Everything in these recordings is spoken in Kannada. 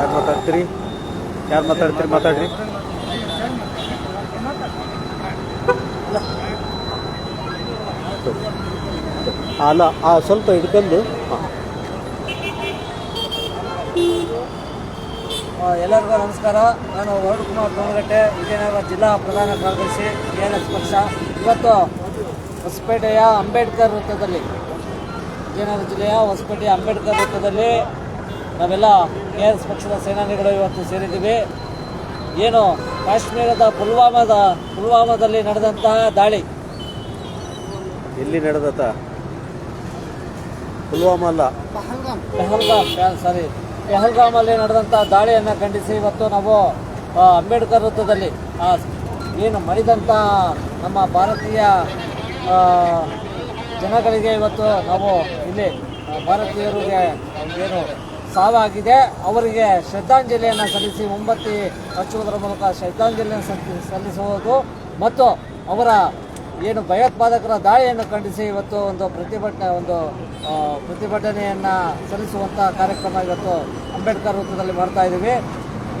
ಯಾರು ಮಾತಾಡ್ತೀರಿ? ಯಾರು ಮಾತಾಡ್ತೀರಿ? ಮಾತಾಡ್ರಿ. ಅಲ್ಲ, ಆ, ಸ್ವಲ್ಪ ಹಿಡ್ಕೊಂಡು. ಹಾಂ. ಎಲ್ಲರಿಗೂ ನಮಸ್ಕಾರ. ನಾನು ವರುಣ್ ಕುಮಾರ್ ತೋಣಗಟ್ಟೆ ವಿಜಯನಗರ ಜಿಲ್ಲಾ ಪ್ರಧಾನ ಕಾರ್ಯದರ್ಶಿ, ಕೆ ಎನ್ ಎಸ್ ಇವತ್ತು ಹೊಸಪೇಟೆಯ ಅಂಬೇಡ್ಕರ್ ವೃತ್ತದಲ್ಲಿ, ವಿಜಯನಗರ ಜಿಲ್ಲೆಯ ಹೊಸಪೇಟೆಯ ಅಂಬೇಡ್ಕರ್ ವೃತ್ತದಲ್ಲಿ ನಾವೆಲ್ಲ ಕೆ ಎಸ್ ಪಕ್ಷದ ಸೇನಾನಿಗಳು ಇವತ್ತು ಸೇರಿದ್ದೀವಿ? ಏನು ಕಾಶ್ಮೀರದ ಪುಲ್ವಾಮಾದ ಪುಲ್ವಾಮಾದಲ್ಲಿ ನಡೆದಂತಹ ದಾಳಿ? ಎಲ್ಲಿ ನಡೆದತ್ತ? ಪುಲ್ವಾಮ ಅಲ್ಲ. ಪೆಹಲ್ಗಾಮ್. ಸಾರಿ. ಪೆಹಲ್ಗಾಮಲ್ಲಿ ನಡೆದಂಥ ದಾಳಿಯನ್ನು ಖಂಡಿಸಿ ಇವತ್ತು ನಾವು ಅಂಬೇಡ್ಕರ್ ವೃತ್ತದಲ್ಲಿ ಆ, ಏನು ಮರಿದಂಥ ನಮ್ಮ ಭಾರತೀಯ ಜನಗಳಿಗೆ ಇವತ್ತು ನಾವು ಇಲ್ಲಿ ಭಾರತೀಯರಿಗೆ ಏನು ಸಾವಾಗಿದೆ ಅವರಿಗೆ ಶ್ರದ್ಧಾಂಜಲಿಯನ್ನು ಸಲ್ಲಿಸಿ ಮೊಂಬತ್ತಿ ಹಚ್ಚುವುದರ ಮೂಲಕ ಶ್ರದ್ಧಾಂಜಲಿಯನ್ನು ಸಲ್ಲಿ- ಸಲ್ಲಿಸುವುದು ಮತ್ತು ಅವರ ಏನು ಭಯೋತ್ಪಾದಕರ ದಾಳಿಯನ್ನು ಖಂಡಿಸಿ ಇವತ್ತು ಒಂದು ಪ್ರತಿಭಟನೆ, ಒಂದು ಪ್ರತಿಭಟನೆಯನ್ನು ಸಲ್ಲಿಸುವಂಥ ಕಾರ್ಯಕ್ರಮ ಇವತ್ತು ಅಂಬೇಡ್ಕರ್ ವೃತ್ತದಲ್ಲಿ ಮಾಡ್ತಾ ಇದ್ದೀವಿ.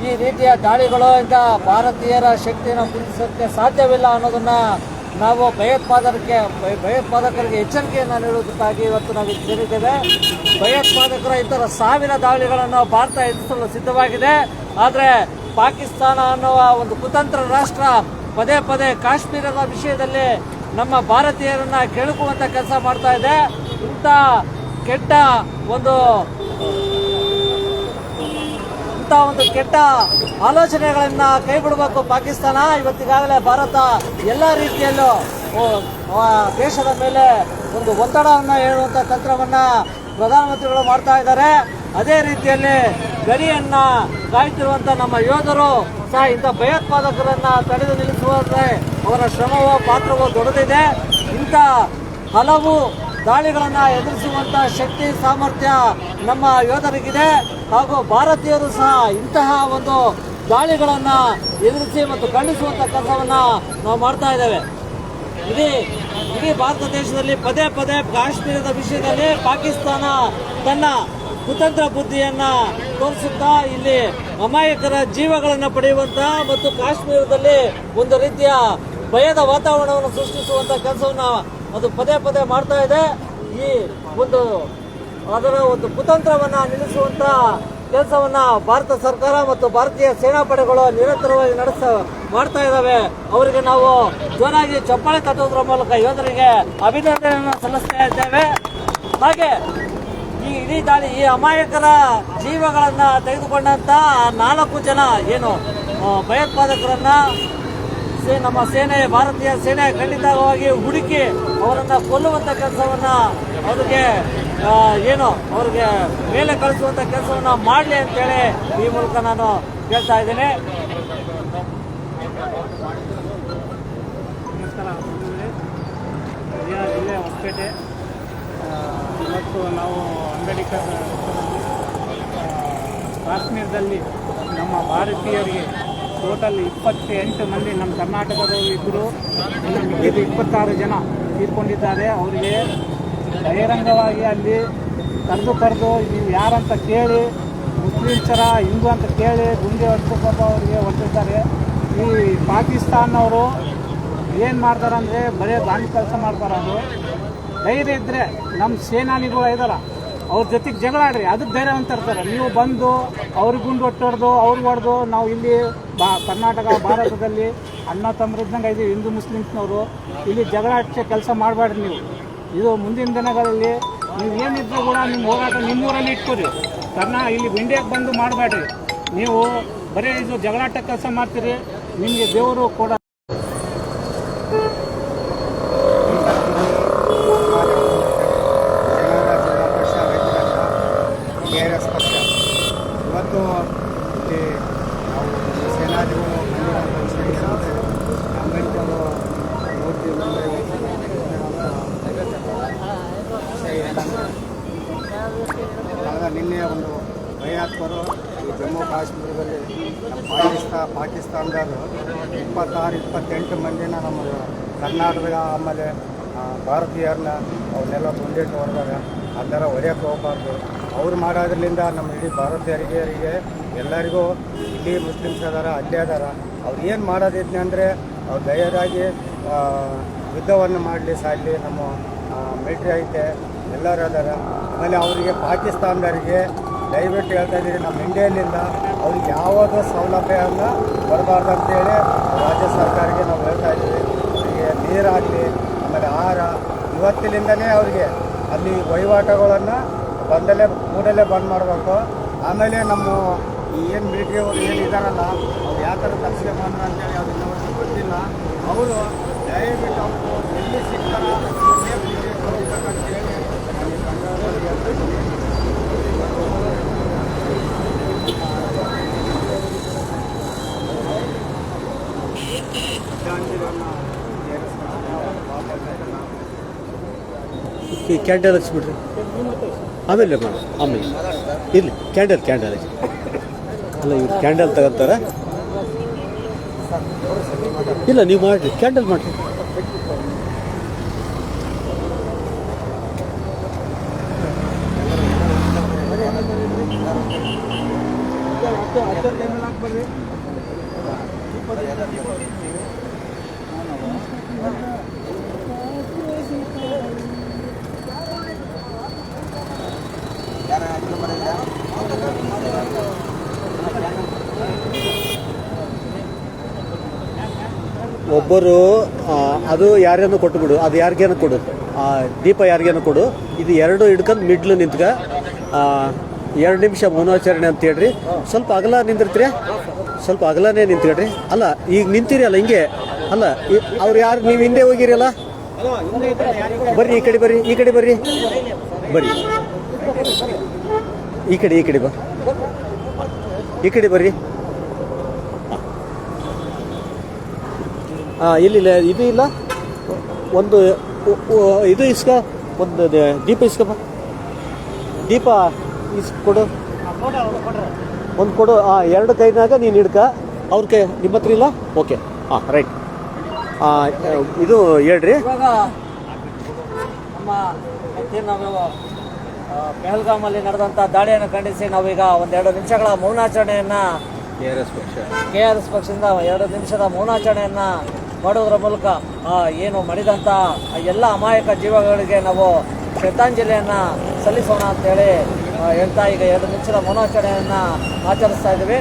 ಈ ರೀತಿಯ ದಾಳಿಗಳು ಇಂಥ ಭಾರತೀಯರ ಶಕ್ತಿಯನ್ನು ಕುದಿಸೋಕ್ಕೆ ಸಾಧ್ಯವಿಲ್ಲ ಅನ್ನೋದನ್ನ ನಾವು ಭಯೋತ್ಪಾದಕರಿಗೆ ಭಯ- ಭಯೋತ್ಪಾದಕರಿಗೆ ಎಚ್ಚರಿಕೆಯನ್ನು ನೀಡುವುದಕ್ಕಾಗಿ ಇವತ್ತು ನಾವು ಸೇರಿದ್ದೇವೆ. ಭಯೋತ್ಪಾದಕರ ಇತರ ಸಾವಿರ ದಾಳಿಗಳನ್ನು ಭಾರತ ಎದುರಿಸಲು ಸಿದ್ಧವಾಗಿದೆ. ಆದರೆ ಪಾಕಿಸ್ತಾನ ಅನ್ನುವ ಒಂದು ಕುತಂತ್ರ ರಾಷ್ಟ್ರ ಪದೇ ಪದೇ ಕಾಶ್ಮೀರದ ವಿಷಯದಲ್ಲಿ ನಮ್ಮ ಭಾರತೀಯರನ್ನು ಕೆಣಕುವಂತ ಕೆಲಸ ಮಾಡ್ತಾ ಇದೆ. ಇಂಥ ಕೆಟ್ಟ ಒಂದು ಇಂಥ ಒಂದು ಕೆಟ್ಟ ಆಲೋಚನೆಗಳನ್ನ ಕೈ ಬಿಡಬೇಕು ಪಾಕಿಸ್ತಾನ. ಇವತ್ತಿಗಾಗಲೇ ಭಾರತ ಎಲ್ಲ ರೀತಿಯಲ್ಲೂ ದೇಶದ ಮೇಲೆ ಒಂದು ಒತ್ತಡವನ್ನು ಹೇಳುವಂತ ತಂತ್ರವನ್ನ ಪ್ರಧಾನಮಂತ್ರಿಗಳು ಮಾಡ್ತಾ ಇದ್ದಾರೆ. ಅದೇ ರೀತಿಯಲ್ಲಿ ಗಡಿಯನ್ನ ಕಾಯ್ತಿರುವಂತ ನಮ್ಮ ಯೋಧರು ಸಹ ಇಂಥ ಭಯೋತ್ಪಾದಕರನ್ನ ತಡೆದು ನಿಲ್ಲಿಸುವಂತೆ ಅವರ ಶ್ರಮವೋ, ಪಾತ್ರವೋ ದೊಡ್ಡದಿದೆ ಇಂಥ ಹಲವು ದಾಳಿಗಳನ್ನ ಎದುರಿಸುವಂತ ಶಕ್ತಿ, ಸಾಮರ್ಥ್ಯ ನಮ್ಮ ಯೋಧರಿಗಿದೆ. ಹಾಗೂ ಭಾರತೀಯರು ಸಹ ಇಂತಹ ಒಂದು ದಾಳಿಗಳನ್ನು ಎದುರಿಸಿ ಮತ್ತು ಖಂಡಿಸುವಂಥ ಕೆಲಸವನ್ನು ನಾವು ಮಾಡ್ತಾ ಇದ್ದೇವೆ. ಇಡೀ ಇಡೀ ಭಾರತ ದೇಶದಲ್ಲಿ ಪದೇ ಪದೇ ಕಾಶ್ಮೀರದ ವಿಷಯದಲ್ಲಿ ಪಾಕಿಸ್ತಾನ ತನ್ನ ಕುತಂತ್ರ ಬುದ್ಧಿಯನ್ನು ತೋರಿಸುತ್ತಾ ಇಲ್ಲಿ ಅಮಾಯಕರ ಜೀವಗಳನ್ನು ಪಡೆಯುವಂಥ ಮತ್ತು ಕಾಶ್ಮೀರದಲ್ಲಿ ಒಂದು ರೀತಿಯ ಭಯದ ವಾತಾವರಣವನ್ನು ಸೃಷ್ಟಿಸುವಂಥ ಕೆಲಸವನ್ನು ಅದು ಪದೇ ಪದೇ ಮಾಡ್ತಾ ಇದೆ. ಈ ಒಂದು ಅದರ ಒಂದು ಕುತಂತ್ರವನ್ನ ನಿಲ್ಲಿಸುವಂತ ಕೆಲಸವನ್ನ ಭಾರತ ಸರ್ಕಾರ ಮತ್ತು ಭಾರತೀಯ ಸೇನಾಪಡೆಗಳು ನಿರಂತರವಾಗಿ ನಡೆಸ, ಮಾಡ್ತಾ ಇದ್ದಾವೆ. ಅವರಿಗೆ ನಾವು ಜೋರಾಗಿ ಚಪ್ಪಾಳೆ ತಟ್ಟುವುದರ ಮೂಲಕ ಯೋಧರಿಗೆ ಅಭಿನಂದನೆಯನ್ನು ಸಲ್ಲಿಸ್ತಾ ಇದ್ದೇವೆ. ಹಾಗೆ ಈ ಇಡೀ ದಾಳಿ, ಈ ಅಮಾಯಕರ ಜೀವಗಳನ್ನ ತೆಗೆದುಕೊಂಡಂತ ನಾಲ್ಕು ಜನ ಏನು ಭಯೋತ್ಪಾದಕರನ್ನ ನಮ್ಮ ಸೇನೆ, ಭಾರತೀಯ ಸೇನೆ ಖಂಡಿತವಾಗಿ ಹುಡುಕಿ ಅವರನ್ನ ಕೊಲ್ಲುವಂತ ಕೆಲಸವನ್ನ ಅವ್ರಿಗೆ ಏನು, ಅವ್ರಿಗೆ ಮೇಲೆ ಕಳಿಸುವಂತ ಕೆಲಸವನ್ನ ಮಾಡಲಿ ಅಂತೇಳಿ ಈ ಮೂಲಕ ನಾನು ಹೇಳ್ತಾ ಇದ್ದೇನೆ. ಜಿಲ್ಲೆ ಹೊಸಪೇಟೆ. ಮತ್ತು ನಾವು ಅಂಬೇಡ್ಕರ್ ಕಾಶ್ಮೀರದಲ್ಲಿ ನಮ್ಮ ಭಾರತೀಯರಿಗೆ ಟೋಟಲ್ ಇಪ್ಪತ್ತೆಂಟು ಮಂದಿ ನಮ್ಮ ಕರ್ನಾಟಕದವರು ಇಬ್ಬರು ಮಿಕ್ಕಿದ ಇಪ್ಪತ್ತಾರು ಜನ ತೀರ್ಕೊಂಡಿದ್ದಾರೆ. ಅವರಿಗೆ ಬಹಿರಂಗವಾಗಿ ಅಲ್ಲಿ ಕರೆದು ಕರೆದು ನೀವು ಯಾರಂತ ಕೇಳಿ ಮುಸ್ಲಿಮ್ಸರ ಹಿಂದೂ ಅಂತ ಕೇಳಿ ಗುಂಡಿ ಹೊಡೆದು ಅವರಿಗೆ ಹೊಡೆದಿದ್ದಾರೆ. ಈ ಪಾಕಿಸ್ತಾನವರು ಏನು ಮಾಡ್ತಾರೆ ಅಂದರೆ ಬರೀ ದಾಂಡಿ ಕೆಲಸ ಮಾಡ್ತಾರೆ ಅವರು ಧೈರ್ಯ ಇದ್ದರೆ ನಮ್ಮ ಸೇನಾನಿಗಳು ಇದ್ದಾರೆ ಅವ್ರ ಜೊತೆಗೆ ಜಗಳ ಆಡ್ರಿ ಅದಕ್ಕೆ ಧೈರ್ಯವಂತ ಇರ್ತಾರೆ. ನೀವು ಬಂದು ಅವ್ರಿಗೆ ಗುಂಡು ಹೊಟ್ಟೊಡ್ದು, ಅವ್ರಿಗೆ ಹೊಡೆದು, ನಾವು ಇಲ್ಲಿ ಬಾ ಕರ್ನಾಟಕ, ಭಾರತದಲ್ಲಿ ಅಣ್ಣ ತಮ್ಮರಿದ್ದಂಗೆ ಇದ್ದೀವಿ, ಹಿಂದೂ ಮುಸ್ಲಿಮ್ಸ್ನವರು. ಇಲ್ಲಿ ಜಗಳ ಕೆಲಸ ಮಾಡಬೇಡ್ರಿ ನೀವು. ಇದು ಮುಂದಿನ ದಿನಗಳಲ್ಲಿ ನೀವು ಏನಿದ್ರು ಕೂಡ ನಿಮ್ಮ ಹೋರಾಟ ನಿಮ್ಮೂರಲ್ಲಿ ಇಟ್ಕೊರಿ. ಕರ್ನಾ ಇಲ್ಲಿ ಇಂಡಿಯಾಗೆ ಬಂದು ಮಾಡಬೇಡ್ರಿ ನೀವು ಬರೀ ಇದು ಜಗಳಾಟ ಕೆಲಸ ಮಾಡ್ತೀರಿ. ನಿಮಗೆ ದೇವರು ಕೂಡ ಕೆ ಆರ್ ಎಸ್ ಪಕ್ಷ ಇವತ್ತು ಇಲ್ಲಿ ನಾವು ಸೇನಾಧಿಗಳು ಮಂದಿರ ಸೇರಿದಂತೆ ಅಂಬೇಡ್ಕರ್ ಮೂರ್ತಿ ಮುಂದೆ ಕಳೆದ ನಿನ್ನೆ ಒಂದು ಭಯಾತ್ಮರು ಈ ಜಮ್ಮು ಕಾಶ್ಮೀರದಲ್ಲಿ ಪಾಕಿಸ್ತಾನದವರು ಇಪ್ಪತ್ತಾರು, ಇಪ್ಪತ್ತೆಂಟು ಮಂದಿನ ನಮ್ಮ ಕರ್ನಾಟಕದ ಆಮೇಲೆ ಭಾರತೀಯರನ್ನ ಅವನ್ನೆಲ್ಲ ಮುಂದಿಟ್ಟು ಹೊಡೆದಾಗ ಆ ಥರ ಹೊಡೆಯೋಕ್ಕೆ ಹೋಗಬಾರ್ದು. ಅವ್ರು ಮಾಡೋದ್ರಿಂದ ನಮ್ಮ ಇಡೀ ಭಾರತೀಯರಿಗೆ ಎಲ್ಲರಿಗೂ ಇಲ್ಲಿ ಮುಸ್ಲಿಮ್ಸ್ ಅದಾರ, ಅಲ್ಲೇ ಅದಾರ. ಅವ್ರು ಏನು ಮಾಡೋದಿದ್ನೆ ಅಂದರೆ ಅವ್ರು ಧೈರ್ಯರಾಗಿ ಯುದ್ಧವನ್ನು ಮಾಡಲಿ ಸಾಲಿ ನಮ್ಮ ಮಿಲ್ಟ್ರಿ ಐತೆ, ಎಲ್ಲರೂ ಅದಾರ. ಆಮೇಲೆ ಅವರಿಗೆ ಪಾಕಿಸ್ತಾನದವರಿಗೆ ದಯವಿಟ್ಟು ಹೇಳ್ತಾ ಇದ್ದೀರಿ, ನಮ್ಮ ಇಂಡಿಯಲ್ಲಿಂದ ಅವ್ರಿಗೆ ಯಾವುದೇ ಸೌಲಭ್ಯವನ್ನು ಬರಬಾರ್ದು ಅಂತೇಳಿ ರಾಜ್ಯ ಸರ್ಕಾರಕ್ಕೆ ನಾವು ಹೇಳ್ತಾ ಇದ್ದೀವಿ. ಅವರಿಗೆ ನೀರಾಗಲಿ ಆಮೇಲೆ ಆಹಾರ. ಇವತ್ತಿನಿಂದನೇ ಅವರಿಗೆ ಅಲ್ಲಿ ವಹಿವಾಟುಗಳನ್ನು ಬಂದಲೇ ಕೂಡಲೇ ಬಂದ್ ಮಾಡಬೇಕು. ಆಮೇಲೆ ನಮ್ಮ ಏನು ಮಿಲಿಟ್ರಿ ಅವರು ಏನು ಇದ್ದಾರಲ್ಲ ಅವ್ರು ಯಾವ ಥರ ತಪ್ಪಿಗೆ ಬಂದ್ರು ಅಂತೇಳಿ ಅವ್ರಿಗೆ ಗೊತ್ತಿಲ್ಲ. ಅವರು ದಯವಿಟ್ಟು ಅವರು ಎಲ್ಲಿ ಸಿಗ್ತಾರ ಈ ಕ್ಯಾಂಡಲ್ ಹಚ್ಬಿಡ್ರಿ ಆಮೇಲೆ ಮಾಡಿ ಆಮೇಲೆ. ಇರಲಿ ಕ್ಯಾಂಡಲ್ ಕ್ಯಾಂಡಲ್ ಹಚ್ಚಿ ಅಲ್ಲ, ಇವ್ರು ಕ್ಯಾಂಡಲ್ ತಗೋತಾರ. ಇಲ್ಲ, ನೀವು ಮಾಡಿರಿ ಕ್ಯಾಂಡಲ್ ಮಾಡಿರಿ. ಒಬ್ಬರು ಅದು ಯಾರೇನೋ ಕೊಟ್ಟು ಬಿಡು ಅದು ಯಾರಿಗೇನು ಕೊಡು ಆ, ದೀಪ ಯಾರಿಗೇನು ಕೊಡು ಇದು ಎರಡು ಹಿಡ್ಕೊಂಡು ಮಿಡ್ಲು ನಿಂತ್ಕ ಎರಡು ನಿಮಿಷ ಮೌನಾಚರಣೆ ಅಂತ ಹೇಳ್ರಿ. ಸ್ವಲ್ಪ ಅಗಲ ನಿಂತಿರ್ತೀರಿ ಸ್ವಲ್ಪ ಅಗಲನೇ ನಿಂತ್ಕೊಳ್ರಿ ಅಲ್ಲ ಈಗ ನಿಂತೀರಿ ಅಲ್ಲ ಹಿಂಗೆ? ಅಲ್ಲ ಅವ್ರು ಯಾರು ನೀವು ಹಿಂದೆ ಹೋಗಿರಲ್ಲ ಬರ್ರಿ ಈ ಕಡೆ ಬರ್ರಿ ಈ ಕಡೆ ಬರ್ರಿ. ಬರ್ರಿ. ಈ ಕಡೆ ಈ ಕಡೆ ಬಾ. ಈ ಕಡೆ ಬರ್ರಿ. ಹಾಂ ಇಲ್ಲಿಲ್ಲ ಇದು ಇಲ್ಲ. ಒಂದು ಇದು ಇಸ್ಕ ಒಂದು ದ- ದೀಪ ಇಸ್ಕಪ್ಪ. ದೀಪ ಇಸ್ ಕೊಡು. ಒಂದು ಕೊಡು. ಹಾಂ ಎರಡು ಕೈನಾಗ ನೀನು ಹಿಡ್ಕ. ಅವ್ರ ಕೈ ನಿಮ್ಮ ಹತ್ರ ಇಲ್ಲ? ಓಕೆ. ಹಾಂ ರೈಟ್. ಇದು ಹೇಳ್ರಿ. ಆ, ಪೆಹಲ್ಗಾಮಲ್ಲಿ ನಡೆದಂಥ ದಾಳಿಯನ್ನು ಖಂಡಿಸಿ ನಾವೀಗ ಒಂದೆರಡು ನಿಮಿಷಗಳ ಮೌನಾಚರಣೆಯನ್ನ ಕೆ ಆರ್ ಎಸ್ ಪಕ್ಷದಿಂದ ಎರಡು ನಿಮಿಷದ ಮೌನಾಚರಣೆಯನ್ನ ಮಾಡೋದ್ರ ಮೂಲಕ ಏನು ಮಾಡಿದಂಥ ಎಲ್ಲ ಅಮಾಯಕ ಜೀವಗಳಿಗೆ ನಾವು ಶ್ರದ್ಧಾಂಜಲಿಯನ್ನು ಸಲ್ಲಿಸೋಣ ಅಂತೇಳಿ ಹೇಳ್ತಾ ಈಗ ಎರಡು ನಿಮಿಷದ ಮನೋಚರಣೆಯನ್ನು ಆಚರಿಸ್ತಾ ಇದ್ದೀವಿ.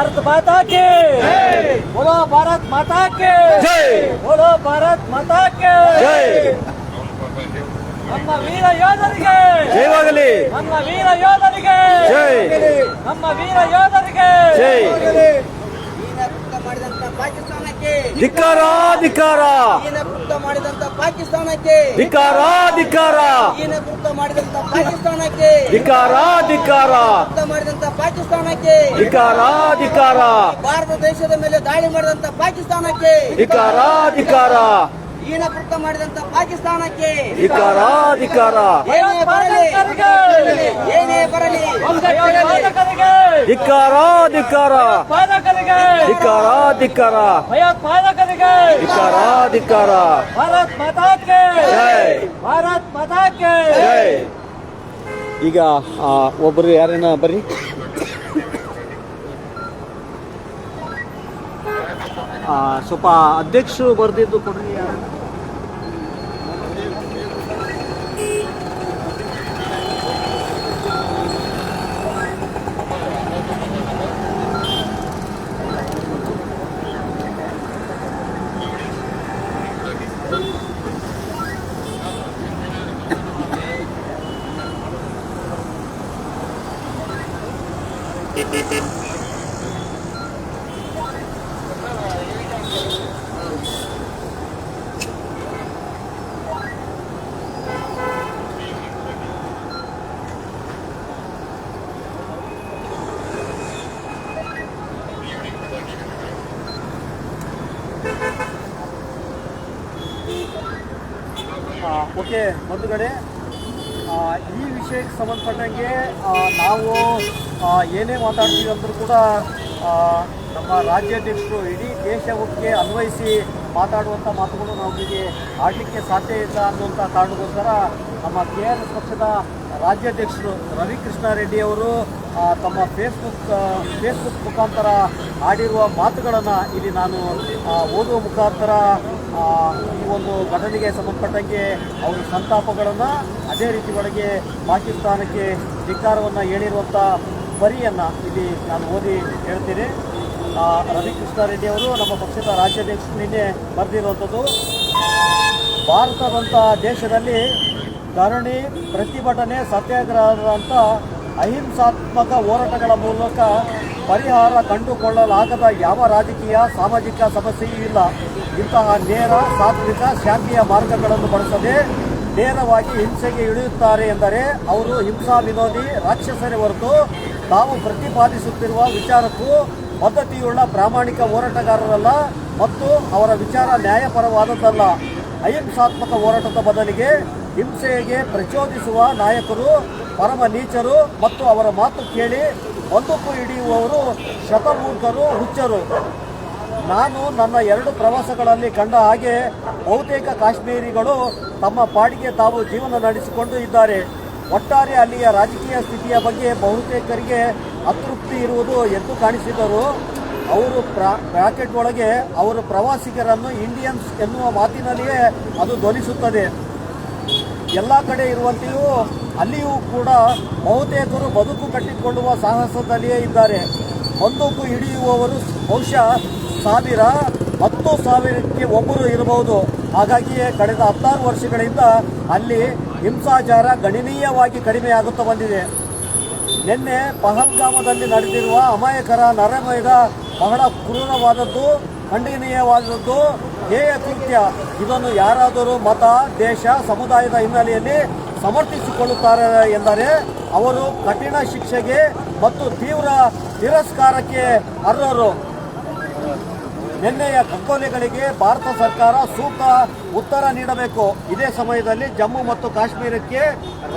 ಭಾರತ್ ಮಾತಾಕೆ ಬೋಲೋ ಭಾರತ್ ಮಾತಾಕೆ ಬೋಲೋ ಭಾರತ್ ಮಾತಾಕೆ ನಮ್ಮ ವೀರ ಯೋಧರಿಗೆ! ಜೈವಾಗಲಿ! ನಮ್ಮ ವೀರ ಯೋಧರಿಗೆ! ಜೈ! ನಮ್ಮ ವೀರ ಯೋಧರಿಗೆ! ಜೈ! ಈನ ಕೃತ್ಯ ಮಾಡಿದಂತ ಪಾಕಿಸ್ತಾನಕ್ಕೆ. ಈನ ಕೃತ್ಯ ಮಾಡಿದಂತ ಪಾಕಿಸ್ತಾನಕ್ಕೆ. ಧಿಕ್ಕಾರ ಕೃತ್ಯ ಮಾಡಿದಂತ ಪಾಕಿಸ್ತಾನಕ್ಕೆ. ಧಿಕ್ಕಾರ ಧಿಕ್ಕಾರ ಭಾರತ ದೇಶದ ಮೇಲೆ ದಾಳಿ ಮಾಡಿದಂತ ಪಾಕಿಸ್ತಾನಕ್ಕೆ. ಧಿಕ್ಕಾರ ಧಿಕ್ಕಾರ ಹೀನ ಕೃತ್ಯ ಮಾಡಿದಂತ ಪಾಕಿಸ್ತಾನಕ್ಕೆ ಧಿಕ್ಕಾರ ಧಿಕ್ಕಾರ ಏನೇ ಬರಲಿ ಏನೇ ಬರಲಿ. ಧಿಕ್ಕಾರ ಪಾದಕರಿಗೆ. ಧಿಕ್ಕಾರ ಧಿಕ್ಕಾರ ಭಯೋತ್ಪಾದಕರಿಗೆ ಧಿಕ್ಕಾರ ಧಿಕ್ಕಾರ ಭಾರತ್ ಮಾತಾಕ್ಕೆ. ಜೈ. ಭಾರತ್ ಮಾತಾಕ್ಕೆ. ಜೈ. ಈಗ ಆ, ಒಬ್ಬರು ಯಾರೇನ ಬರ್ರಿ. ಸ್ವಲ್ಪ ಅಧ್ಯಕ್ಷರು ಬರೆದಿದ್ದು ಕೊಡ್ರಿ ಓಕೆ ಆ, ಈ ವಿಷಯಕ್ಕೆ ಸಂಬಂಧಪಟ್ಟಂಗೆ ನಾವು ಏನೇ ಮಾತಾಡ್ತೀವಿ ಅಂದರೂ ಕೂಡ ನಮ್ಮ ರಾಜ್ಯಾಧ್ಯಕ್ಷರು ಇಡೀ ದೇಶಕ್ಕೆ ಅನ್ವಯಿಸಿ ಮಾತಾಡುವಂಥ ಮಾತುಗಳು ನಮಗೆ ಆಡಲಿಕ್ಕೆ ಸಾಧ್ಯ ಇಲ್ಲ ಅನ್ನುವಂಥ ಕಾರಣಕ್ಕೋಸ್ಕರ ನಮ್ಮ ಕೆ ಆರ್ ಎಸ್ ಪಕ್ಷದ ರಾಜ್ಯಾಧ್ಯಕ್ಷರು ರವಿಕೃಷ್ಣ ರೆಡ್ಡಿ ಅವರು ತಮ್ಮ ಫೇಸ್ಬುಕ್ ಫೇಸ್ಬುಕ್ ಮುಖಾಂತರ ಆಡಿರುವ ಮಾತುಗಳನ್ನು ಇಲ್ಲಿ ನಾನು ಓದುವ ಮುಖಾಂತರ ಈ ಒಂದು ಘಟನೆಗೆ ಸಂಬಂಧಪಟ್ಟಂಗೆ ಅವರ ಸಂತಾಪಗಳನ್ನು ಅದೇ ರೀತಿ ಒಳಗೆ ಪಾಕಿಸ್ತಾನಕ್ಕೆ ಧಿಕ್ಕಾರವನ್ನು ಹೇಳಿರುವಂಥ ಪರಿಯನ್ನು ಇಲ್ಲಿ ನಾನು ಓದಿ ಹೇಳ್ತೀನಿ. ಆ, ರವಿಕೃಷ್ಣ ರೆಡ್ಡಿ ಅವರು ನಮ್ಮ ಪಕ್ಷದ ರಾಜ್ಯಾಧ್ಯಕ್ಷರು ನಿನ್ನೆ ಬರೆದಿರುವಂಥದ್ದು ಭಾರತದಂಥ ದೇಶದಲ್ಲಿ ಧರಣಿ ಪ್ರತಿಭಟನೆ ಸತ್ಯಾಗ್ರಹದಂಥ ಅಹಿಂಸಾತ್ಮಕ ಹೋರಾಟಗಳ ಮೂಲಕ ಪರಿಹಾರ ಕಂಡುಕೊಳ್ಳಲಾಗದ ಯಾವ ರಾಜಕೀಯ, ಸಾಮಾಜಿಕ ಸಮಸ್ಯೆಯೂ ಇಲ್ಲ. ಇಂತಹ ನೇರ, ಸಾತ್ವಿಕ, ಶಾಂತಿಯ ಮಾರ್ಗಗಳನ್ನು ಬಳಸದೆ ನೇರವಾಗಿ ಹಿಂಸೆಗೆ ಇಳಿಯುತ್ತಾರೆ ಎಂದರೆ ಅವರು ಹಿಂಸಾ ವಿನೋದಿ ರಾಕ್ಷಸರೇ ಹೊರತು ತಾವು ಪ್ರತಿಪಾದಿಸುತ್ತಿರುವ ವಿಚಾರಕ್ಕೂ ಪದ್ಧತಿಯುಳ್ಳ ಪ್ರಾಮಾಣಿಕ ಹೋರಾಟಗಾರರಲ್ಲ ಮತ್ತು ಅವರ ವಿಚಾರ ನ್ಯಾಯಪರವಾದದ್ದಲ್ಲ. ಅಹಿಂಸಾತ್ಮಕ ಹೋರಾಟದ ಬದಲಿಗೆ ಹಿಂಸೆಗೆ ಪ್ರಚೋದಿಸುವ ನಾಯಕರು, ಪರಮ ನೀಚರು ಮತ್ತು ಅವರ ಮಾತು ಕೇಳಿ ಒಂದಕ್ಕೂ ಹಿಡಿಯುವವರು ಶತಮೂರ್ಖರು, ಹುಚ್ಚರು. ನಾನು ನನ್ನ ಎರಡು ಪ್ರವಾಸಗಳಲ್ಲಿ ಕಂಡ ಹಾಗೆ ಬಹುತೇಕ ಕಾಶ್ಮೀರಿಗಳು ತಮ್ಮ ಪಾಡಿಗೆ ತಾವು ಜೀವನ ನಡೆಸಿಕೊಂಡು ಇದ್ದಾರೆ. ಒಟ್ಟಾರೆ ಅಲ್ಲಿಯ ರಾಜಕೀಯ ಸ್ಥಿತಿಯ ಬಗ್ಗೆ ಬಹುತೇಕರಿಗೆ ಅತೃಪ್ತಿ ಇರುವುದು ಎದ್ದು ಕಾಣಿಸಿದರು. ಅವರು ಪ್ರಾ ಒಳಗೆ ಅವರು ಪ್ರವಾಸಿಗರನ್ನು ಇಂಡಿಯನ್ಸ್ ಎನ್ನುವ ಮಾತಿನಲ್ಲಿಯೇ ಅದು ಧ್ವನಿಸುತ್ತದೆ. ಎಲ್ಲ ಕಡೆ ಇರುವಂತೆಯೂ ಅಲ್ಲಿಯೂ ಕೂಡ ಬಹುತೇಕರು ಬದುಕು ಕಟ್ಟಿಕೊಳ್ಳುವ ಸಾಹಸದಲ್ಲಿಯೇ ಇದ್ದಾರೆ. ಬಂದೂಕು ಹಿಡಿಯುವವರು ಬಹುಶಃ ಸಾವಿರ, ಹತ್ತು ಸಾವಿರಕ್ಕೆ ಒಬ್ಬರು ಇರಬಹುದು. ಹಾಗಾಗಿಯೇ ಕಳೆದ ಹತ್ತಾರು ವರ್ಷಗಳಿಂದ ಅಲ್ಲಿ ಹಿಂಸಾಚಾರ ಗಣನೀಯವಾಗಿ ಕಡಿಮೆಯಾಗುತ್ತಾ ಬಂದಿದೆ. ನಿನ್ನೆ ಪಹಲ್ಗಾಮದಲ್ಲಿ ನಡೆದಿರುವ ಅಮಾಯಕರ ನರಮೇಧ ಬಹಳ ಕ್ರೂರವಾದದ್ದು, ಖಂಡನೀಯವಾದದ್ದು. ಹೇಯ ಕೃತ್ಯ. ಇದನ್ನು ಯಾರಾದರೂ ಮತ, ದೇಶ, ಸಮುದಾಯದ ಹಿನ್ನೆಲೆಯಲ್ಲಿ ಸಮರ್ಥಿಸಿಕೊಳ್ಳುತ್ತಾರೆ ಎಂದರೆ ಅವರು ಕಠಿಣ ಶಿಕ್ಷೆಗೆ ಮತ್ತು ತೀವ್ರ ತಿರಸ್ಕಾರಕ್ಕೆ ಅರ್ಹರು. ನಿನ್ನೆಯ ಕಗ್ಗೊಲೆಗಳಿಗೆ ಭಾರತ ಸರ್ಕಾರ ಸೂಕ್ತ ಉತ್ತರ ನೀಡಬೇಕು. ಇದೇ ಸಮಯದಲ್ಲಿ ಜಮ್ಮು ಮತ್ತು ಕಾಶ್ಮೀರಕ್ಕೆ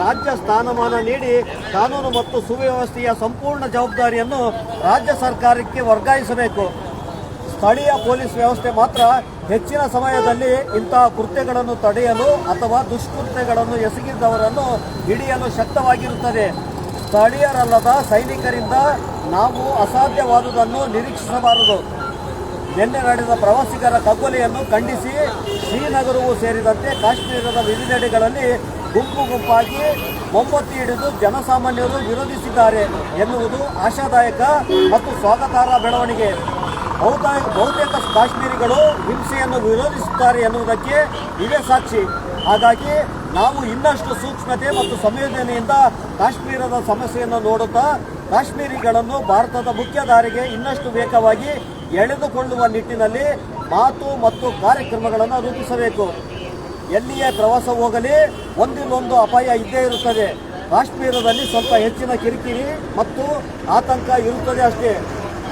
ರಾಜ್ಯ ಸ್ಥಾನಮಾನ ನೀಡಿ ಕಾನೂನು ಮತ್ತು ಸುವ್ಯವಸ್ಥೆಯ ಸಂಪೂರ್ಣ ಜವಾಬ್ದಾರಿಯನ್ನು ರಾಜ್ಯ ಸರ್ಕಾರಕ್ಕೆ ವರ್ಗಾಯಿಸಬೇಕು. ಸ್ಥಳೀಯ ಪೊಲೀಸ್ ವ್ಯವಸ್ಥೆ ಮಾತ್ರ ಹೆಚ್ಚಿನ ಸಮಯದಲ್ಲಿ ಇಂತಹ ಕೃತ್ಯಗಳನ್ನು ತಡೆಯಲು ಅಥವಾ ದುಷ್ಕೃತ್ಯಗಳನ್ನು ಎಸಗಿದ್ದವರನ್ನು ಹಿಡಿಯಲು ಶಕ್ತವಾಗಿರುತ್ತದೆ. ಸ್ಥಳೀಯರಲ್ಲದ ಸೈನಿಕರಿಂದ ನಾವು ಅಸಾಧ್ಯವಾದುದನ್ನು ನಿರೀಕ್ಷಿಸಬಾರದು. ನಿನ್ನೆ ನಡೆದ ಪ್ರವಾಸಿಗರ ಕಗ್ಗೊಲೆಯನ್ನು ಖಂಡಿಸಿ ಶ್ರೀನಗರವೂ ಸೇರಿದಂತೆ ಕಾಶ್ಮೀರದ ವಿವಿಧೆಡೆಗಳಲ್ಲಿ ಗುಂಪು ಗುಂಪಾಗಿ ಮೊಂಬತ್ತಿ ಹಿಡಿದು ಜನಸಾಮಾನ್ಯರು ವಿರೋಧಿಸಿದ್ದಾರೆ ಎನ್ನುವುದು ಆಶಾದಾಯಕ ಮತ್ತು ಸ್ವಾಗತಾರ್ಹ ಬೆಳವಣಿಗೆ. ಬಹುತೇಕ ಬಹುತೇಕ ಕಾಶ್ಮೀರಿಗಳು ಹಿಂಸೆಯನ್ನು ವಿರೋಧಿಸುತ್ತಾರೆ ಎನ್ನುವುದಕ್ಕೆ ಇದೇ ಸಾಕ್ಷಿ. ಹಾಗಾಗಿ ನಾವು ಇನ್ನಷ್ಟು ಸೂಕ್ಷ್ಮತೆ ಮತ್ತು ಸಂವೇದನೆಯಿಂದ ಕಾಶ್ಮೀರದ ಸಮಸ್ಯೆಯನ್ನು ನೋಡುತ್ತಾ ಕಾಶ್ಮೀರಿಗಳನ್ನು ಭಾರತದ ಮುಖ್ಯಧಾರೆಗೆ ಇನ್ನಷ್ಟು ವೇಗವಾಗಿ ಎಳೆದುಕೊಳ್ಳುವ ನಿಟ್ಟಿನಲ್ಲಿ ಮಾತು ಮತ್ತು ಕಾರ್ಯಕ್ರಮಗಳನ್ನು ರೂಪಿಸಬೇಕು. ಎಲ್ಲಿಯೇ ಪ್ರವಾಸ ಹೋಗಲಿ, ಒಂದಿಲ್ಲೊಂದು ಅಪಾಯ ಇದ್ದೇ ಇರುತ್ತದೆ. ಕಾಶ್ಮೀರದಲ್ಲಿ ಸ್ವಲ್ಪ ಹೆಚ್ಚಿನ ಕಿರಿಕಿರಿ ಮತ್ತು ಆತಂಕ ಇರುತ್ತದೆ ಅಷ್ಟೇ.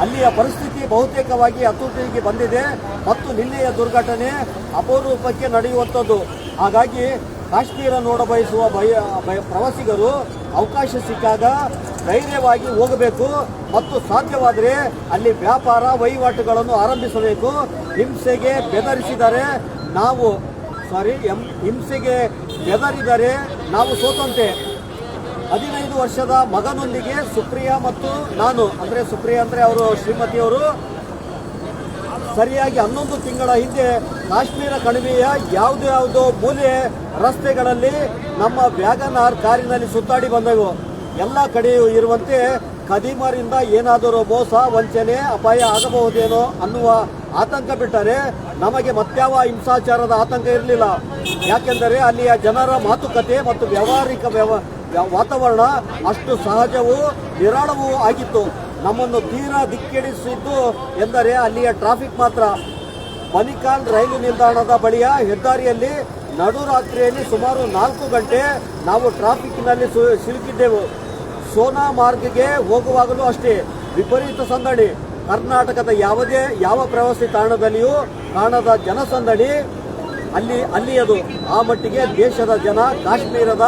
ಅಲ್ಲಿಯ ಪರಿಸ್ಥಿತಿ ಬಹುತೇಕವಾಗಿ ಹತೋಟಿಗೆ ಬಂದಿದೆ ಮತ್ತು ನಿನ್ನೆಯ ದುರ್ಘಟನೆ ಅಪರೂಪಕ್ಕೆ ನಡೆಯುವಂಥದ್ದು. ಹಾಗಾಗಿ ಕಾಶ್ಮೀರ ನೋಡಬಯಸುವ ಬಯ ಬಯ- ಪ್ರವಾಸಿಗರು ಅವಕಾಶ ಸಿಕ್ಕಾಗ ಧೈರ್ಯವಾಗಿ ಹೋಗಬೇಕು ಮತ್ತು ಸಾಧ್ಯವಾದರೆ ಅಲ್ಲಿ ವ್ಯಾಪಾರ ವಹಿವಾಟುಗಳನ್ನು ಆರಂಭಿಸಬೇಕು. ಹಿಂಸೆಗೆ ಬೆದರಿಸಿದರೆ ನಾವು ಸಾರಿ ಎಂ, ಹಿಂಸೆಗೆ ಬೆದರಿದರೆ ನಾವು ಸೋತಂತೆ. ಹದಿನೈದು ವರ್ಷದ ಮಗನೊಂದಿಗೆ ಸುಪ್ರಿಯಾ ಮತ್ತು ನಾನು, ಅಂದರೆ ಸುಪ್ರಿಯಾ ಅಂದರೆ ಅವರು ಶ್ರೀಮತಿಯವರು, ಸರಿಯಾಗಿ ಹನ್ನೊಂದು ತಿಂಗಳ ಹಿಂದೆ ಕಾಶ್ಮೀರ ಕಣಿವೆಯ ಯಾವುದೇ ಯಾವುದೋ ಮೂಲೆ ರಸ್ತೆಗಳಲ್ಲಿ ನಮ್ಮ ವ್ಯಾಗನಾರ್ ಕಾರಿನಲ್ಲಿ ಸುತ್ತಾಡಿ ಬಂದೆವು. ಎಲ್ಲ ಕಡೆಯೂ ಇರುವಂತೆ ಖದೀಮರಿಂದ ಏನಾದರೂ ಮೋಸ, ವಂಚನೆ, ಅಪಾಯ ಆಗಬಹುದೇನೋ ಅನ್ನುವ ಆತಂಕ ಬಿಟ್ಟರೆ ನಮಗೆ ಮತ್ಯಾವ ಹಿಂಸಾಚಾರದ ಆತಂಕ ಇರಲಿಲ್ಲ. ಯಾಕೆಂದರೆ ಅಲ್ಲಿಯ ಜನರ ಮಾತುಕತೆ ಮತ್ತು ವ್ಯಾವಹಾರಿಕ ವ್ಯವ ವ್ಯ- ವಾತಾವರಣ ಅಷ್ಟು ಸಹಜವೂ ನಿರಾಳವೂ ಆಗಿತ್ತು. ನಮ್ಮನ್ನು ತೀರಾ ದಿಕ್ಕೆಡಿಸಿದ್ದು ಎಂದರೆ ಅಲ್ಲಿಯ ಟ್ರಾಫಿಕ್ ಮಾತ್ರ. ಬನಿಕಾಲ್ ರೈಲು ನಿಲ್ದಾಣದ ಬಳಿಯ ಹೆದ್ದಾರಿಯಲ್ಲಿ ನಡುರಾತ್ರಿಯಲ್ಲಿ ಸುಮಾರು ನಾಲ್ಕು ಗಂಟೆ ನಾವು ಟ್ರಾಫಿಕ್ನಲ್ಲಿ ಸಿಲುಕಿದ್ದೆವು. ಸೋನಾ ಮಾರ್ಗ್ಗೆ ಹೋಗುವಾಗಲೂ ಅಷ್ಟೇ. ವಿಪರೀತ ಸಂದಣಿ ಕರ್ನಾಟಕದ ಯಾವುದೇ, ಯಾವ ಪ್ರವಾಸಿ ತಾಣದಲ್ಲಿಯೂ ಕಾಣದ ಜನಸಂದಣಿ ಅಲ್ಲಿ ಅಲ್ಲಿಯದು. ಆ ಮಟ್ಟಿಗೆ ದೇಶದ ಜನ ಕಾಶ್ಮೀರದ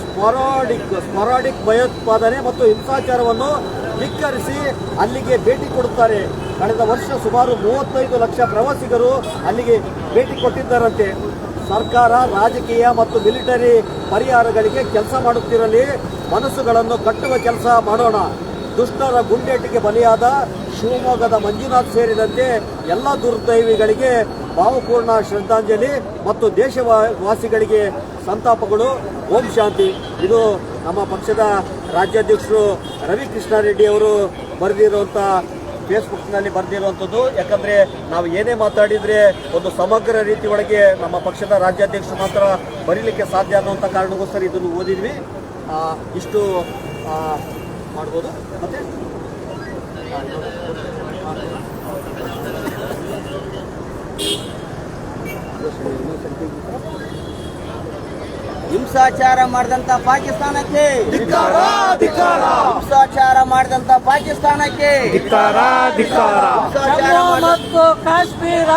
ಸ್ಪೊರಾಡಿಕ್ ಸ್ಪೊರಾಡಿಕ್ ಭಯೋತ್ಪಾದನೆ ಮತ್ತು ಹಿಂಸಾಚಾರವನ್ನು ಧಿಕ್ಕರಿಸಿ ಅಲ್ಲಿಗೆ ಭೇಟಿ ಕೊಡುತ್ತಾರೆ. ಕಳೆದ ವರ್ಷ ಸುಮಾರು ಮೂವತ್ತೈದು ಲಕ್ಷ ಪ್ರವಾಸಿಗರು ಅಲ್ಲಿಗೆ ಭೇಟಿ ಕೊಟ್ಟಿದ್ದಾರಂತೆ. ಸರ್ಕಾರ, ರಾಜಕೀಯ ಮತ್ತು ಮಿಲಿಟರಿ ಪರಿಹಾರಗಳಿಗೆ ಕೆಲಸ ಮಾಡುತ್ತಿರಲಿ, ಮನಸ್ಸುಗಳನ್ನು ಕಟ್ಟುವ ಕೆಲಸ ಮಾಡೋಣ. ದುಷ್ಟರ ಗುಂಡೇಟಿಗೆ ಬಲಿಯಾದ ಶಿವಮೊಗ್ಗದ ಮಂಜುನಾಥ್ ಸೇರಿದಂತೆ ಎಲ್ಲ ದುರ್ದೈವಿಗಳಿಗೆ ಭಾವಪೂರ್ಣ ಶ್ರದ್ಧಾಂಜಲಿ ಮತ್ತು ದೇಶವಾಸಿಗಳಿಗೆ ಸಂತಾಪಗಳು. ಓಂ ಶಾಂತಿ. ಇದು ನಮ್ಮ ಪಕ್ಷದ ರಾಜ್ಯಾಧ್ಯಕ್ಷರು ರವಿಕೃಷ್ಣ ಕೃಷ್ಣಾರೆಡ್ಡಿ ಅವರು ಬರೆದಿರುವಂಥ ಫೇಸ್ಬುಕ್ನಲ್ಲಿ ಬರೆದಿರುವಂಥದ್ದು. ಯಾಕಂದರೆ ನಾವು ಏನೇ ಮಾತಾಡಿದರೆ ಒಂದು ಸಮಗ್ರ ರೀತಿ ಒಳಗೆ ನಮ್ಮ ಪಕ್ಷದ ರಾಜ್ಯಾಧ್ಯಕ್ಷರು ಮಾತ್ರ ಬರೀಲಿಕ್ಕೆ ಸಾಧ್ಯ ಅನ್ನುವಂಥ ಕಾರಣಕ್ಕೋಸ್ಕರ ಇದನ್ನು ಓದಿದ್ವಿ. ಇಷ್ಟು ಮಾಡ್ಬೋದು. ಮತ್ತೆ? ಹಿಂಸಾಚಾರ ಮಾಡಿದಂತ ಪಾಕಿಸ್ತಾನಕ್ಕೆ. ಹಿಂಸಾಚಾರ ಮಾಡಿದಂತ ಪಾಕಿಸ್ತಾನಕ್ಕೆ. ಜಮ್ಮು ಮತ್ತು ಕಾಶ್ಮೀರ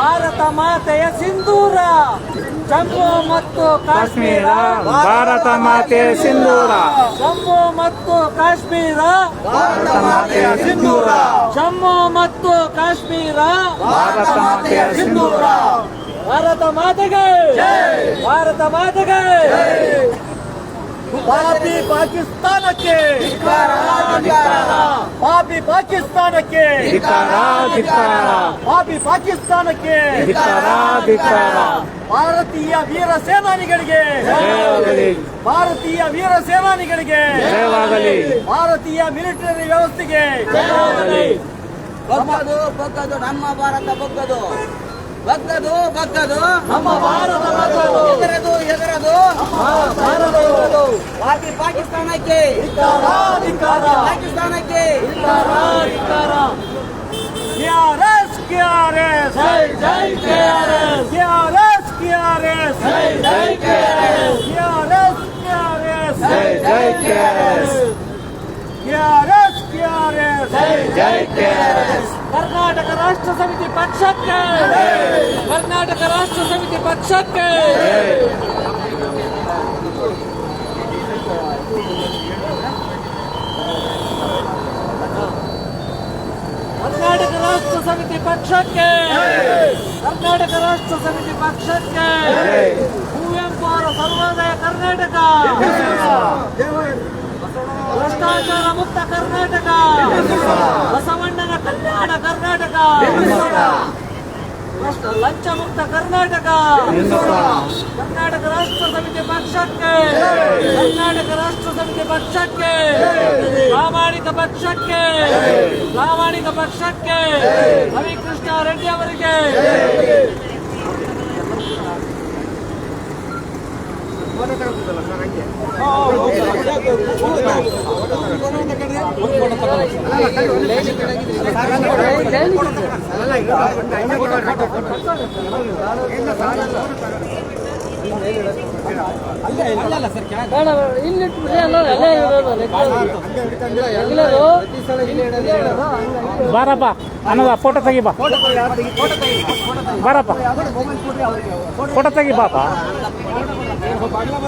ಭಾರತ ಮಾತೆಯ ಸಿಂಧೂರ. ಜಮ್ಮು ಮತ್ತು ಕಾಶ್ಮೀರ ಭಾರತ ಮಾತೆಯ ಸಿಂಧೂರ. ಜಮ್ಮು ಮತ್ತು ಕಾಶ್ಮೀರ ಭಾರತ ಮಾತೆಯ ಸಿಂಧೂರ. ಜಮ್ಮು ಮತ್ತು ಕಾಶ್ಮೀರ ಭಾರತ ಮಾತೆಯ ಸಿಂಧೂರ. ಭಾರತ ಮಾತೆಗೆ! ಭಾರತ ಮಾತೆಗೆ! ಪಾಪಿ ಪಾಕಿಸ್ತಾನಕ್ಕೆ. ಪಾಪಿ ಪಾಕಿಸ್ತಾನಕ್ಕೆ! ಪಾಪಿ ಪಾಕಿಸ್ತಾನಕ್ಕೆ! ಭಾರತೀಯ ವೀರ ಸೇನಾನಿಗಳಿಗೆ! ಜಯವಾಗಲಿ! ಭಾರತೀಯ ವೀರ ಸೇನಾನಿಗಳಿಗೆ! ಜಯವಾಗಲಿ! ಭಾರತೀಯ ಮಿಲಿಟರಿ ವ್ಯವಸ್ಥೆಗೆ! ಜಯವಾಗಲಿ! ಬಗ್ಗದು ಬಗ್ಗದು ನಮ್ಮ ಭಾರತ ಬಗ್ಗದು ಬಗ್ಗದು ಬಗ್ಗದು ನಮ್ಮ ಭಾರತ ಬಗ್ಗದು. ಎದರದು ಎದರದು ಭಾರತವು ಪಾಕಿ ಪಾಕಿಸ್ತಾನಕ್ಕೆ ಧಿಕ್ಕಾರ, ಧಿಕ್ಕಾರ. ಪಾಕಿಸ್ತಾನಕ್ಕೆ KRS, KRS. ಜೈ ಜೈ KRS. KRS, KRS. ಜೈ KRS. KRS, KRS. ಜೈ ಜೈ ಕೆಆರ್ಎಸ್ KRS, KRS. ಜೈ ಕೆಆರ್ಎಸ್ ಕರ್ನಾಟಕ ರಾಷ್ಟ್ರ ಸಮಿತಿ ಪಕ್ಷಕ್ಕೆ ಕರ್ನಾಟಕ ರಾಷ್ಟ್ರ ಸಮಿತಿ ಪಕ್ಷಕ್ಕೆ ಕರ್ನಾಟಕ ರಾಷ್ಟ್ರ ಸಮಿತಿ ಪಕ್ಷಕ್ಕೆ ಕರ್ನಾಟಕ ರಾಷ್ಟ್ರ ಸಮಿತಿ ಪಕ್ಷಕ್ಕೆ ಕುವೆಂಪು ಅವರ ಸರ್ವೋದಯ ಕರ್ನಾಟಕ ಭ್ರಷ್ಟಾಚಾರ ಮುಕ್ತ ಕರ್ನಾಟಕ. ಬಸವಣ್ಣನ ಕಲ್ಯಾಣ ಕರ್ನಾಟಕ. ಲಂಚ ಮುಕ್ತ ಕರ್ನಾಟಕ. ಕರ್ನಾಟಕ ರಾಷ್ಟ್ರ ಸಮಿತಿ ಪಕ್ಷಕ್ಕೆ. ಕರ್ನಾಟಕ ರಾಷ್ಟ್ರ ಸಮಿತಿ ಪಕ್ಷಕ್ಕೆ. ಪ್ರಾಮಾಣಿಕ ಪಕ್ಷಕ್ಕೆ. ಪ್ರಾಮಾಣಿಕ ಪಕ್ಷಕ್ಕೆ. ರವಿಕೃಷ್ಣ ರೆಡ್ಡಿ ಅವರಿಗೆ. ಬಾರಪ್ಪ ಅನ್ನೋದ ಫೋಟೋ ತೆಗಿ ಬಾ ಬಾರಪ್ಪ ಫೋಟೋ ತೆಗಿ ಬಾಪ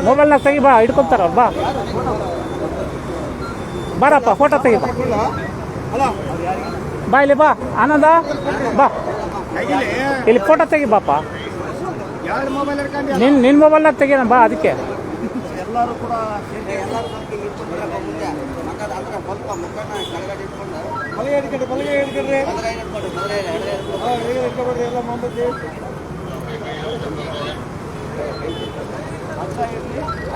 ಮೊಬೈಲ್ನಾಗ ತೆಗಿ ಬಾ, ಹಿಡ್ಕೊಂತಾರ, ಬಾ. ಬಾರಪ್ಪ ಫೋಟೋ ತೆಗಿ ಬಾ. ಇಲ್ಲಿ ಬಾ, ಆನಂದ, ಬಾ. ಇಲ್ಲಿ ಫೋಟೋ ತೆಗಿ ಬಾಪ ನಿನ್ನ ಮೊಬೈಲ್ ಹಿಡ್ಕೊಂಡು ನಿನ್ ನಿನ್ ಮೊಬೈಲ್ನಾಗ ತೆಗಿಯೋಣ ಬಾ ಅದಕ್ಕೆ. ಎಲ್ಲರೂ ಕೂಡ ಸೇರಿ ಎಲ್ಲರೂ ಕಡೆಗೆ ಇಟ್ಕೊಂಡ್ರೆ ಮುಂದೆ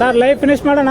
ಸರ್ ಲೈಫ್ ಫಿನಿಶ್ ಮಾಡೋಣ?